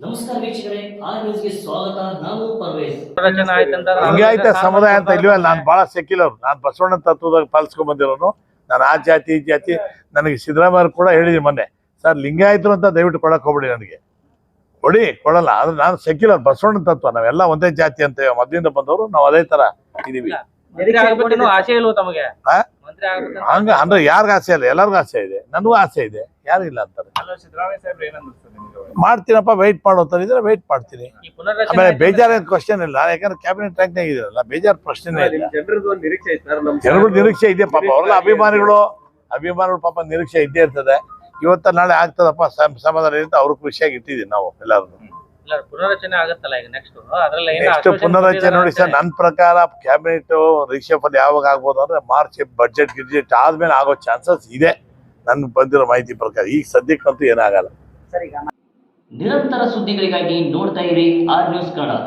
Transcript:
ನಮಸ್ಕಾರ ವೀಕ್ಷಕರೇ ಆ ನ್ಯೂಸ್ಗೆ ಸ್ವಾಗತ. ನಾನು ಪರ್ವೇಶ್. ರಚನೆ ಆಯ್ತಂತ ಸಮುದಾಯ ಅಂತ ಇಲ್ವೇ? ನಾನು ಬಹಳ ಸೆಕ್ಯುಲರ್ ನಾನು ಬಸವಣ್ಣ ತತ್ವದಾಗ ಪಾಲಿಸ್ಕೊಂಡ್ ಬಂದಿರೋನು. ನಾನು ಆ ಜಾತಿ ಈ ಜಾತಿ. ನನಗೆ ಸಿದ್ದರಾಮಯ್ಯ ಕೂಡ ಹೇಳಿದ್ವಿ ಮೊನ್ನೆ. ಸರ್ ಲಿಂಗಾಯತರು ಅಂತ ದಯವಿಟ್ಟು ಕೊಡಕ್ ಹೋಗ್ಬಿಡಿ ನನಗೆ. ಕೊಡಿ ಕೊಡಲ್ಲ. ಆದ್ರೆ ನಾನು ಸೆಕ್ಯುಲರ್ ಬಸವಣ್ಣ ತತ್ವ. ನಾವೆಲ್ಲ ಒಂದೇ ಜಾತಿ ಅಂತ ಮೊದಲಿಂದ ಬಂದವರು ನಾವು ಅದೇ ತರ ಇದೀವಿ. ಆಸೆ ಇಲ್ವ ತಮಗೆ? ಆ? ಮಂತ್ರಿ ಆಗ್ಬೇಕಂತ ಹಂಗ ಅಂದ್ರೆ ಯಾರಿಗ ಆಸೆ ಇಲ್ಲ ಎಲ್ಲರಿಗೂ ಆಸೆ ಇದೆ ನನಗೂ ಆಸೆ ಇದೆ ಯಾರಿಲ್ಲ ಅಂತಾರೆ. ಮಾಡ್ತೀನಪ್ಪ ವೆಯ್ಟ್ ಮಾಡು ಇದ್ರೆ ವೆಯ್ಟ್ ಮಾಡ್ತೀನಿ. ಆಮೇಲೆ ಬೇಜಾರ ಬೇಜಾರೇನ್ ಕ್ವಶನ್ ಇಲ್ಲ ಯಾಕಂದ್ರೆ ಕ್ಯಾಬಿನೆಟ್ ರ್ಯಾಂಕ್ ಇದೆಯಲ್ಲ ಬೇಜಾರ್ ಪ್ರಶ್ನೆ ಇಲ್ಲ. ಜನರು ನಿರೀಕ್ಷೆ ಇದೆ ಪಾಪ ಅವ್ರಲ್ಲ ಅಭಿಮಾನಿಗಳು ಅಭಿಮಾನಿಗಳು ಪಾಪ ನಿರೀಕ್ಷೆ ಇದ್ದೇ ಇರ್ತದೆ. ಇವತ್ತ ನಾಳೆ ಆಗ್ತದಪ್ಪ ಸಮ- ಸಮಾಧಾನ ಇರುತ್ತೆ ಅವ್ರ ಖುಷಿಯಾಗಿ ಇಟ್ಟಿದ್ದೀವಿ ನಾವು ಎಲ್ಲರೂ ಇಲ್ಲ ಪುನರ್ರಚನೆ ಆಗತ್ತಲ್ಲ ಈಗ ನೆಕ್ಸ್ಟ್ ಅದ್ರಲ್ಲಿ ನೆಕ್ಸ್ಟ್ ಪುನರಚನೆ ನೋಡಿ ಸರ್ ನನ್ನ ಪ್ರಕಾರ ಕ್ಯಾಬಿನೆಟ್ ರಿಷಫಲ್ ಯಾವಾಗ ಆಗ್ಬೋದು ಅಂದ್ರೆ ಮಾರ್ಚ್ ಬಜೆಟ್ ಗಿಡ್ಜೆಟ್ ಆದ್ಮೇಲೆ ಆಗೋ ಚಾನ್ಸಸ್ ಇದೆ. ನನ್ಗೆ ಬಂದಿರೋ ಮಾಹಿತಿ ಪ್ರಕಾರ. ಈಗ ಸದ್ಯಕ್ಕಂತೂ ಏನಾಗಲ್ಲ. ನಿರಂತರ ಸುದ್ದಿಗಳಿಗಾಗಿ ನೋಡ್ತಾ ಇರಿ ಆರ್ ನ್ಯೂಸ್ ಕನ್ನಡ.